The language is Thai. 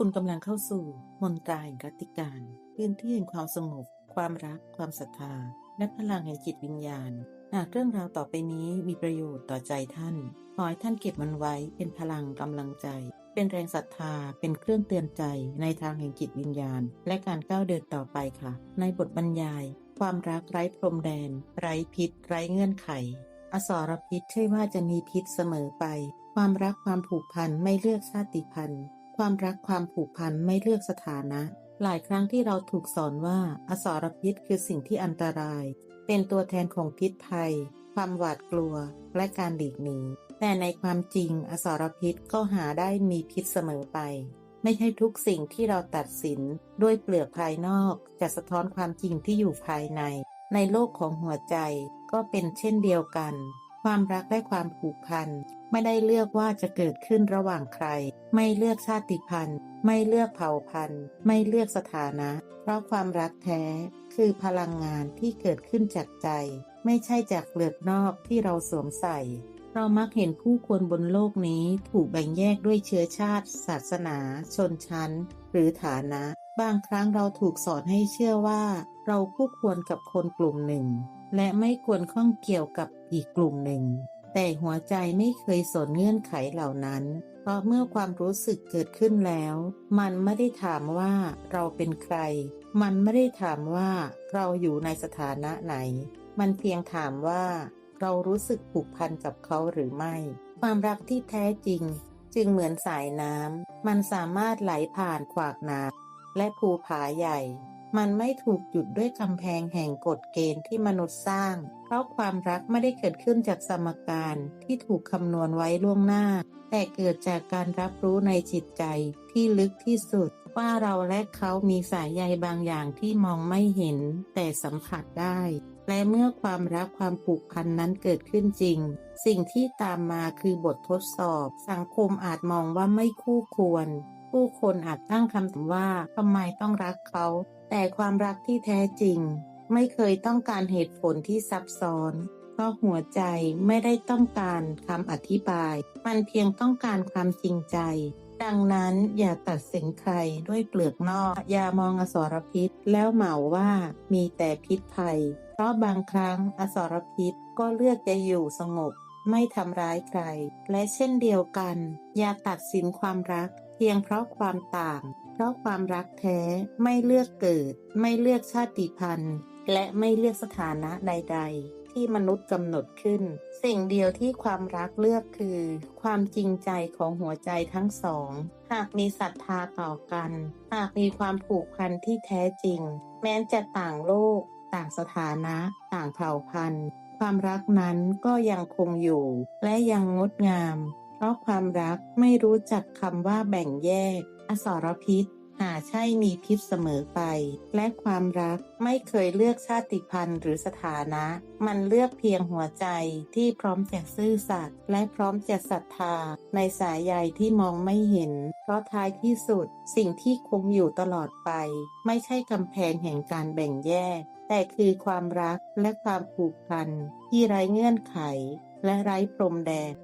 คุณกำลังเข้าสู่มนตราแห่งรัตติการพื้นที่แห่งความสงบ ความรัก ความศรัทธา และพลังแห่งจิตวิญญาณ หากเรื่องราวต่อไปนี้มีประโยชน์ต่อใจท่าน ขอให้ท่านเก็บมันไว้เป็นพลังกำลังใจ เป็นแรงศรัทธา เป็นเครื่องเตือนใจในทางแห่งจิตวิญญาณ และการก้าวเดินต่อไปค่ะ ในบทบรรยาย ความรักไร้พรมแดน ไร้พิษ ไร้เงื่อนไข อสรพิษใช่ว่าจะมีพิษเสมอไป ความรักความผูกพันไม่เลือกชาติพันธุ์ ความรักความผูกพันไม่เลือกสถานะ หลายครั้งที่เราถูกสอนว่า อสรพิษคือสิ่งที่อันตราย เป็นตัวแทนของพิษภัย ความหวาดกลัว และการหลีกหนีแต่ในความจริง อสรพิษก็หาได้มีพิษเสมอไป ไม่ใช่ทุกสิ่งที่เราตัดสินด้วยเปลือกภายนอก จะสะท้อนความจริงที่อยู่ภายใน ในโลกของหัวใจก็เป็นเช่นเดียวกัน ความรักและความผูกพัน ไม่ได้เลือกว่าจะเกิดขึ้นระหว่างใคร ไม่เลือกชาติพันธุ์ ไม่เลือกเผ่าพันธุ์ ไม่เลือกสถานะ เพราะความรักแท้คือพลังงานที่เกิดขึ้นจากใจ ไม่ใช่จากเปลือกนอกที่เราสวมใส่ เรามักเห็นผู้คนบนโลกนี้ถูกแบ่งแยกด้วยเชื้อชาติ ศาสนา ชนชั้น หรือฐานะ บางครั้งเราถูกสอนให้เชื่อว่า เราคู่ควรกับคนกลุ่มหนึ่ง และไม่ควรข้องเกี่ยวกับอีกกลุ่มหนึ่ง แต่หัวใจไม่เคยสนเงื่อนไขเหล่านั้น เพราะเมื่อความรู้สึกเกิดขึ้นแล้ว มันไม่ได้ถามว่าเราเป็นใคร มันไม่ได้ถามว่าเราอยู่ในสถานะไหน มันเพียงถามว่า เรารู้สึกผูกพันกับเขาหรือไม่ ความรักที่แท้จริง จึงเหมือนสายน้ำมันสามารถไหลผ่านขวากน้ำและภูผาใหญ่ มันไม่ถูกหยุดด้วยกำแพงแห่งกฎเกณฑ์ที่มนุษย์สร้าง เพราะความรักไม่ได้เกิดขึ้นจากสมการที่ถูกคำนวณไว้ล่วงหน้า แต่เกิดจากการรับรู้ในจิตใจที่ลึกที่สุด ว่าเราและเขามีสายใยบางอย่างที่มองไม่เห็น แต่สัมผัสได้ และเมื่อความรักความผูกพันนั้นเกิดขึ้นจริง สิ่งที่ตามมาคือบททดสอบ สังคมอาจมองว่าไม่คู่ควร ผู้คนอาจตั้งคำถามว่าทำไมต้องรักเขา แต่ความรักที่แท้จริง ไม่เคยต้องการเหตุผลที่ซับซ้อน เพราะหัวใจไม่ได้ต้องการคำอธิบาย มันเพียงต้องการความจริงใจ ดังนั้นอย่าตัดสินใครด้วยเปลือกนอก อย่ามองอสรพิษแล้วเหมาว่ามีแต่พิษภัย เพราะบางครั้งอสรพิษก็เลือกจะอยู่สงบ ไม่ทำร้ายใคร และเช่นเดียวกัน อย่าตัดสินความรักเพียงเพราะความต่าง เพราะความรักแท้ไม่เลือกเกิด ไม่เลือกชาติพันธุ์ และไม่เลือกสถานะใด ๆ ที่มนุษย์กำหนดขึ้น สิ่งเดียวที่ความรักเลือกคือ ความจริงใจของหัวใจทั้งสอง หากมีศรัทธาต่อกัน หากมีความผูกพันที่แท้จริง แม้จะต่างโลก ต่างสถานะ ต่างเผ่าพันธุ์ ความรักนั้นก็ยังคงอยู่ และยังงดงาม เพราะความรักไม่รู้จักคำว่าแบ่งแยก อสรพิษ หาใช่มีพิษเสมอไป และความรักไม่เคยเลือกชาติพันธุ์หรือสถานะ มันเลือกเพียงหัวใจที่พร้อมจะซื่อสัตย์และพร้อมจะศรัทธา ในสายใยที่มองไม่เห็น เพราะท้ายที่สุด สิ่งที่คงอยู่ตลอดไป ไม่ใช่กำแพงแห่งการแบ่งแยก แต่คือความรักและความผูกพัน ที่ไร้เงื่อนไข และไร้พรมแดน